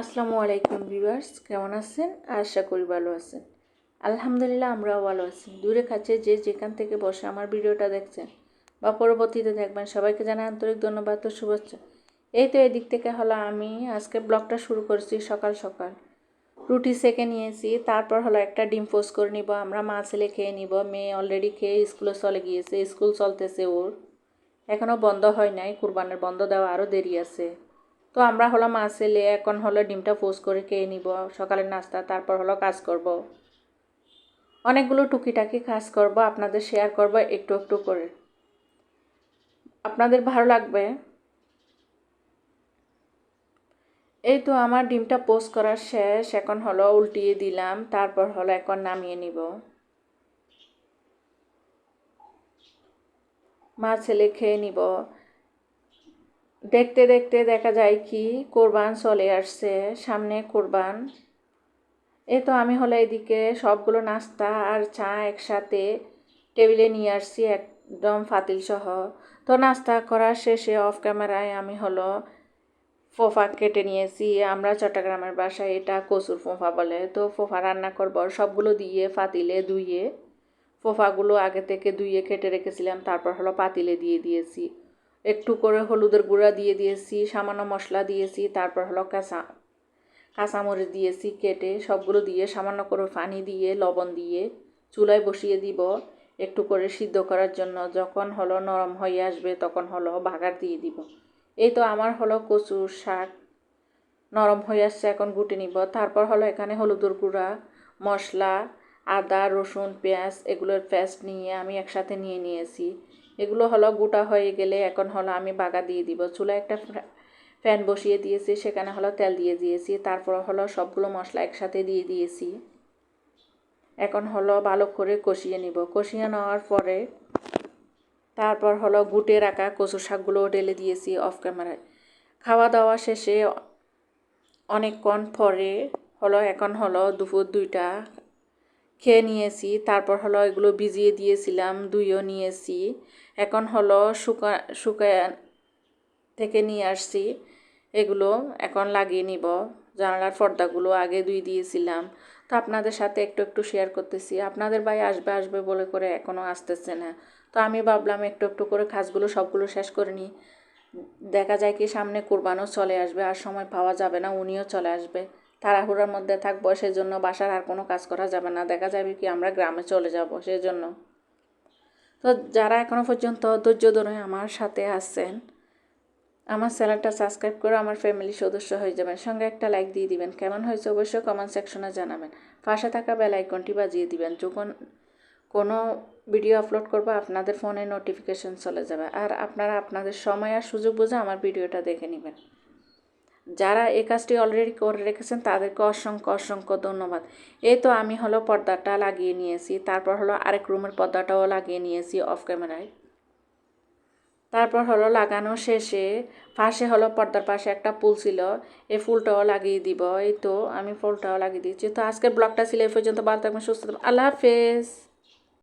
আসসালামু আলাইকুম ভিউয়ার্স, কেমন আছেন? আশা করি ভালো আছেন। আলহামদুলিল্লাহ আমরাও ভালো আছি। দূরে কাছে যে যেখান থেকে বসে আমার ভিডিওটা দেখছেন বা পরবর্তীতে দেখবেন, সবাইকে জানাই আন্তরিক ধন্যবাদ ও শুভেচ্ছা। এই তো এদিক থেকে হলো আমি আজকে ব্লগটা শুরু করছি সকাল সকাল। রুটি সেকে নিয়েছি, তারপর হলো একটা ডিম পোস্ট করে নিব, আমরা মা ছেলে খেয়ে নিব। মেয়ে অলরেডি খেয়ে স্কুলে চলে গিয়েছে স্কুল চলতেছে ওর। এখনও বন্ধ হয় নাই, কুরবানের বন্ধ দেওয়া আরও দেরি আছে। তো আমরা হলো মা ছেলে এখন হলো ডিমটা পোস্ট করে খেয়ে নিব, সকালের নাস্তা, তারপর হলো কাজ করব। অনেকগুলো টুকিটাকি কাজ করব, আপনাদের শেয়ার করব একটু একটু করে। আপনাদের ভালো লাগবে? এই তো আমার ডিমটা পোস্ট করা শেষ, এখন হলো উল্টিয়ে দিলাম, তারপর হলো এখন নামিয়ে নিব। মা ছেলে খেয়ে নিব। দেখতে দেখতে দেখা যায় কি, কোরবান চলে আসছে, সামনে কোরবান। এ তো আমি হলো এদিকে সবগুলো নাস্তা আর চা একসাথে টেবিলে নিয়ে আসছি একদম ফাতিল সহ। তো নাস্তা করার শেষে অফ ক্যামেরায় আমি হলো ফোফা কেটে নিয়েছি। আমরা চট্টগ্রামের বাসায় এটা কচুর ফোফা বলে। তো ফোফা রান্না করব, সবগুলো দিয়ে ফাতিলে ধুইয়ে ফোফাগুলো আগে থেকে ধুইয়ে কেটে রেখেছিলাম, তারপর হলো পাতিলে দিয়ে দিয়েছি। একটু করে হলুদের গুঁড়া দিয়ে দিয়েছি, সামান্য মশলা দিয়েছি, তারপর হলো কাঁচা, কাঁচামরিচ দিয়েছি কেটে, সবগুলো দিয়ে সামান্য করে পানি দিয়ে, লবণ দিয়ে চুলায় বসিয়ে দিব। একটু করে সিদ্ধ করার জন্য যখন হলো নরম হয়ে আসবে তখন হলো বাগার দিয়ে দিব। এই তো আমার হলো কচুর শাক নরম হয়ে আসছে, এখন গুটে নিব। তারপর হলো এখানে হলুদের গুঁড়া, মশলা, আদা, রসুন, পেঁয়াজ, এগুলোর পেস্ট নিয়ে আমি একসাথে নিয়ে নিয়েছি। এগুলো হলো গোটা হয়ে গেলে এখন হলো আমি বাগা দিয়ে দিব। চুলা একটা ফ্যান বসিয়ে দিয়েছি, সেখানে হলো তেল দিয়ে দিয়েছি, তারপর হলো সবগুলো মশলা একসাথে দিয়ে দিয়েছি। এখন হলো ভালো করে কষিয়ে নিব। কষিয়ে নেওয়ার পরে তারপর হলো গুটে রাখা কচু শাকগুলো ঢেলে দিয়েছি অফ ক্যামেরায় খাওয়া দাওয়া শেষে অনেকক্ষণ পরে হলো এখন হলো দুপুর দুইটা খেয়ে নিয়েছি, তারপর হলো এগুলো ভিজিয়ে দিয়েছিলাম, দুইও নিয়েছি। এখন হলো শুকা, শুকায় থেকে নিয়ে আসছি এগুলো, এখন লাগিয়ে নিব। জানালার পর্দাগুলো আগে দুই দিয়েছিলাম। তো আপনাদের সাথে একটু একটু শেয়ার করতেছি। আপনাদের ভাই আসবে আসবে বলে করে এখনও আসতেছে না। তো আমি ভাবলাম একটু একটু করে কাজগুলো, সবগুলো শেষ করে নিই। দেখা যায় কি সামনে কোরবানও চলে আসবে, আর সময় পাওয়া যাবে না, উনিও চলে আসবে। তাড়াহুড়ার মধ্যে থাকব সেই জন্য বাসার আর কোনো কাজ করা যাবে না। দেখা যাবে কি আমরা গ্রামে চলে যাব সেই জন্য তো যারা এখনও পর্যন্ত ধৈর্য ধরে আমার সাথে আছেন, আমার চ্যানেলটা সাবস্ক্রাইব করে আমার ফ্যামিলির সদস্য হয়ে যাবেন। সঙ্গে একটা লাইক দিয়ে দিবেন। কেমন হয়েছে অবশ্যই কমেন্ট সেকশনে জানাবেন। পাশে থাকা বেল আইকনটি বাজিয়ে দিবেন। যখন কোনো ভিডিও আপলোড করব, আপনাদের ফোনে নোটিফিকেশন চলে যাবে। আর আপনারা আপনাদের সময় আর সুযোগ বুঝে আমার ভিডিওটা দেখে নেবেন। যারা এই কাজটি অলরেডি করে রেখেছেন, তাদেরকে অসংখ্য অসংখ্য ধন্যবাদ। এই তো আমি হলো পর্দাটা লাগিয়ে নিয়েছি, তারপর হলো আরেক রুমের পর্দাটাও লাগিয়ে নিয়েছি অফ ক্যামেরায় তারপর হলো লাগানো শেষে, পাশে হলো পর্দার পাশে একটা ফুল ছিল, এই ফুলটাও লাগিয়ে দিব। এই তো আমি ফুলটাও লাগিয়ে দিয়েছি। তো আজকের ব্লগটা ছিল এই পর্যন্ত। ভালো থাকবেন, সুস্থ থাকবেন। আল্লাহ হাফেজ।